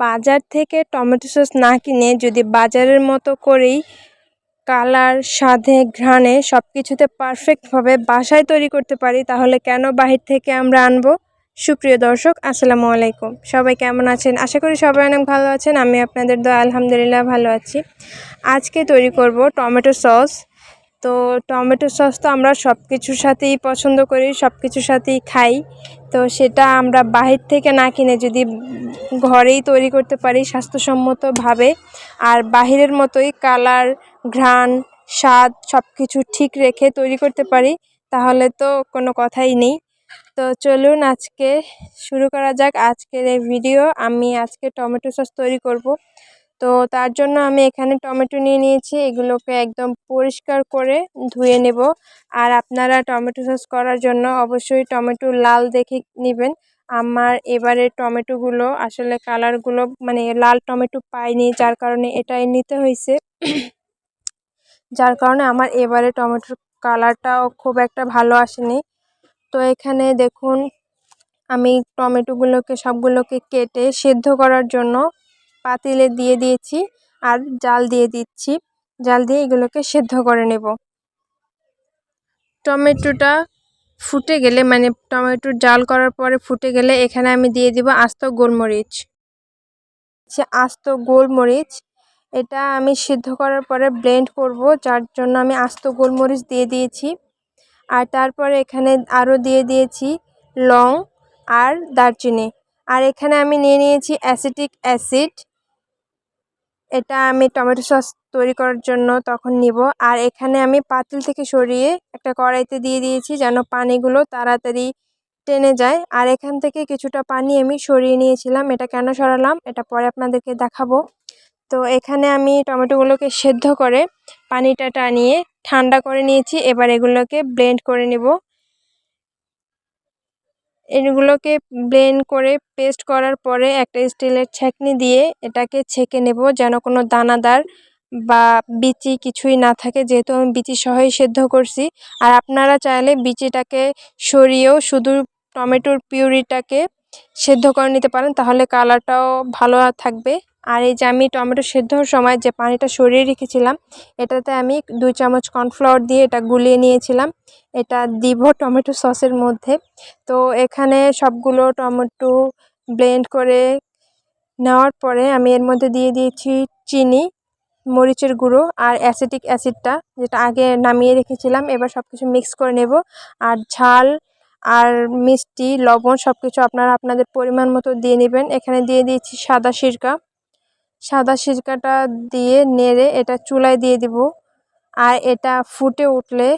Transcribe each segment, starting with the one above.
বাজার থেকে tomato sauce না কিনে যদি বাজারের মতো করেই কালার, স্বাদে, ঘ্রাণে সব কিছুতে পারফেক্টভাবে বাসায় তৈরি করতে পারি, তাহলে কেন বাহির থেকে আমরা আনব? সুপ্রিয় দর্শক, আসসালামু আলাইকুম। সবাই কেমন আছেন? আশা করি সবাই অনেক ভালো আছেন। আমি আপনাদের দয়া, আলহামদুলিল্লাহ, ভালো আছি। আজকে তৈরি করব টমেটো সস। তো টমেটো সস তো আমরা সব কিছুর সাথেই পছন্দ করি সব কিছুর সাথেই খাই। তো সেটা আমরা বাহির থেকে না কিনে যদি ঘরেই তৈরি করতে পারি স্বাস্থ্যসম্মতভাবে, আর বাহিরের মতোই কালার, ঘ্রাণ, স্বাদ সব কিছু ঠিক রেখে তৈরি করতে পারি, তাহলে তো কোনো কথাই নেই। তো চলুন আজকে শুরু করা যাক। আজকের এই ভিডিও আমি আজকে টমেটো সস তৈরি করব। তো তার জন্য আমি এখানে টমেটো নিয়ে নিয়েছি। এগুলোকে একদম পরিষ্কার করে ধুয়ে নেব। আর আপনারা টমেটো সস করার জন্য অবশ্যই টমেটো লাল দেখে নেবেন। আমার এবারে টমেটোগুলো আসলে কালারগুলো মানে লাল টমেটো পাইনি, যার কারণে এটাই নিতে হয়েছে যার কারণে আমার এবারে টমেটোর কালারটাও খুব একটা ভালো আসেনি। তো এখানে দেখুন, আমি টমেটোগুলোকে সবগুলোকে কেটে সেদ্ধ করার জন্য পাতিলে দিয়ে দিয়েছি আর জাল দিয়ে দিচ্ছি। জাল দিয়ে এগুলোকে সেদ্ধ করে নেব। টমেটোটা ফুটে গেলে মানে টমেটোর জাল করার পরে ফুটে গেলে এখানে আমি দিয়ে দিব আস্ত গোলমরিচ। সে আস্ত গোলমরিচ, এটা আমি সিদ্ধ করার পরে ব্লেন্ড করব, যার জন্য আমি আস্ত গোলমরিচ দিয়ে দিয়েছি। আর তারপরে এখানে আরও দিয়ে দিয়েছি লং আর দারচিনি। আর এখানে আমি নিয়ে নিয়েছি অ্যাসিটিক অ্যাসিড। এটা আমি টমেটো সস তৈরি করার জন্য তখন নিব। আর এখানে আমি পাতিল থেকে সরিয়ে একটা কড়াইতে দিয়ে দিয়েছি যেন পানিগুলো তাড়াতাড়ি টেনে যায়। আর এখান থেকে কিছুটা পানি আমি সরিয়ে নিয়েছিলাম। এটা কেন সরালাম এটা পরে আপনাদেরকে দেখাবো। তো এখানে আমি টমেটোগুলোকে সেদ্ধ করে পানিটা টানিয়ে ঠান্ডা করে নিয়েছি। এবার এগুলোকে ব্লেন্ড করে নেব। এগুলোকে ব্লেন্ড করে পেস্ট করার পরে একটা স্টিলের ছেঁকনি দিয়ে এটাকে ছেঁকে নেব যেন কোনো দানাদার বা বিচি কিছুই না থাকে। যেহেতু আমি বিচি সহই সেদ্ধ করছি, আর আপনারা চাইলে বিচিটাকে সরিয়েও শুধু টমেটোর পিউরিটাকে সেদ্ধ করে নিতে পারেন, তাহলে কালারটাও ভালো থাকবে। আর এই যে আমি টমেটো সেদ্ধ হওয়ার সময় যে পানিটা সরিয়ে রেখেছিলাম, এটাতে আমি দুই চামচ কর্নফ্লাওয়ার দিয়ে এটা গুলিয়ে নিয়েছিলাম। এটা দিব টমেটো সসের মধ্যে। তো এখানে সবগুলো টমেটো ব্লেন্ড করে নেওয়ার পরে আমি এর মধ্যে দিয়ে দিয়েছি চিনি, মরিচের গুঁড়ো আর অ্যাসিটিক অ্যাসিডটা, যেটা আগে নামিয়ে রেখেছিলাম। এবার সব কিছু মিক্স করে নেব। আর ঝাল আর মিষ্টি, লবণ সব কিছু আপনারা আপনাদের পরিমাণ মতো দিয়ে নেবেন। এখানে দিয়ে দিয়েছি সাদা সিরকা। সাদা সিরকাটা দিয়ে নেড়ে এটা চুলায় দিয়ে দিব। আর এটা ফুটে উঠলে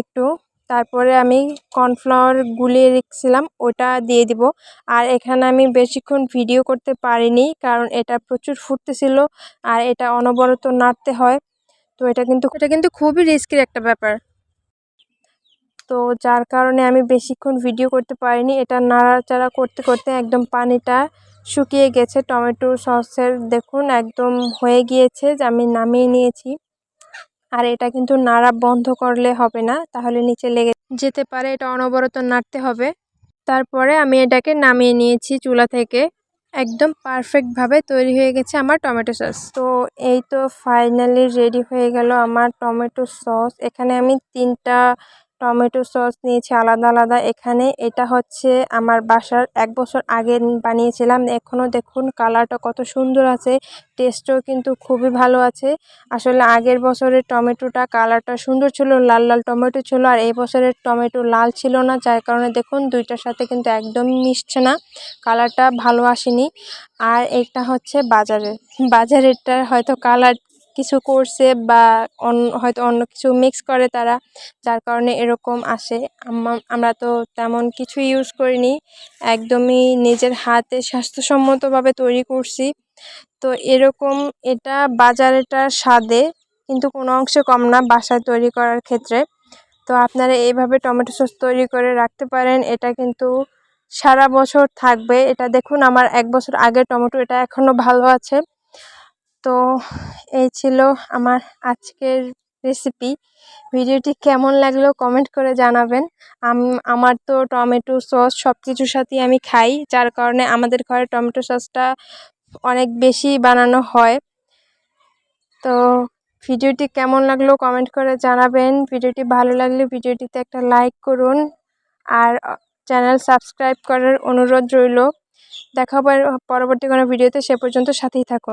একটু, তারপরে আমি কর্নফ্লাওয়ার গুলিয়ে রেখেছিলাম, ওটা দিয়ে দিব। আর এখানে আমি বেশিক্ষণ ভিডিও করতে পারিনি, কারণ এটা প্রচুর ফুটতেছিল আর এটা অনবরত নাড়তে হয়। তো এটা কিন্তু এটা কিন্তু খুবই রিস্কের একটা ব্যাপার। তো যার কারণে আমি বেশিক্ষণ ভিডিও করতে পারিনি, এটা নাড়াচাড়া করতে করতে একদম পানিটা শুকিয়ে গেছে। টমেটো সসের দেখুন একদম হয়ে গিয়েছে, যে আমি নামিয়ে নিয়েছি। আর এটা কিন্তু নাড়া বন্ধ করলে হবে না, তাহলে নিচে লেগে যেতে পারে, এটা অনবরত নাড়তে হবে। তারপরে আমি এটাকে নামিয়ে নিয়েছি চুলা থেকে। একদম পারফেক্টভাবে তৈরি হয়ে গেছে আমার টমেটো সস। তো এই তো ফাইনালি রেডি হয়ে গেল আমার টমেটো সস। এখানে আমি তিনটা টমেটো সস নিয়েছি আলাদা আলাদা। এখানে এটা হচ্ছে আমার বাসার এক বছর আগে বানিয়েছিলাম। এখনও দেখুন কালারটা কত সুন্দর আছে টেস্টও কিন্তু খুবই ভালো আছে। আসলে আগের বছরের টমেটোটা কালারটা সুন্দর ছিল, লাল লাল টমেটো ছিল, আর এই বছরের টমেটো লাল ছিল না, যার কারণে দেখুন দুইটার সাথে কিন্তু একদম মিশছে না, কালারটা ভালো আসেনি। আর এটা হচ্ছে বাজারের বাজারেরটার হয়তো কালার কিছু করছে বা হয়তো অন্য কিছু মিক্স করে তারা, যার কারণে এরকম আসে। আমরা তো তেমন কিছু ইউজ করিনি। একদমই নিজের হাতে স্বাস্থ্যসম্মতভাবে তৈরি করছি। তো এরকম এটা বাজারেটা স্বাদে, কিন্তু কোনো অংশে কম না বাসায় তৈরি করার ক্ষেত্রে। তো আপনারা এইভাবে টমেটো সস তৈরি করে রাখতে পারেন। এটা কিন্তু সারা বছর থাকবে। এটা দেখুন, আমার এক বছর আগে টমেটো এটা এখনও ভালো আছে। তো এই ছিল আমার আজকের রেসিপি ভিডিওটি কেমন লাগল কমেন্ট করে জানাবেন। আমার তো টমেটো সস সব কিছুর সাথেই আমি খাই, যার কারণে আমাদের ঘরে টমেটো সসটা অনেক বেশি বানানো হয়। তো ভিডিওটি কেমন লাগল কমেন্ট করে জানাবেন। ভিডিওটি ভালো লাগলে ভিডিওটিতে একটা লাইক করুন। আর চ্যানেল সাবস্ক্রাইব করার অনুরোধ রইল। দেখা পরবর্তী কোনো ভিডিওতে, সে পর্যন্ত সাথেই থাকুন।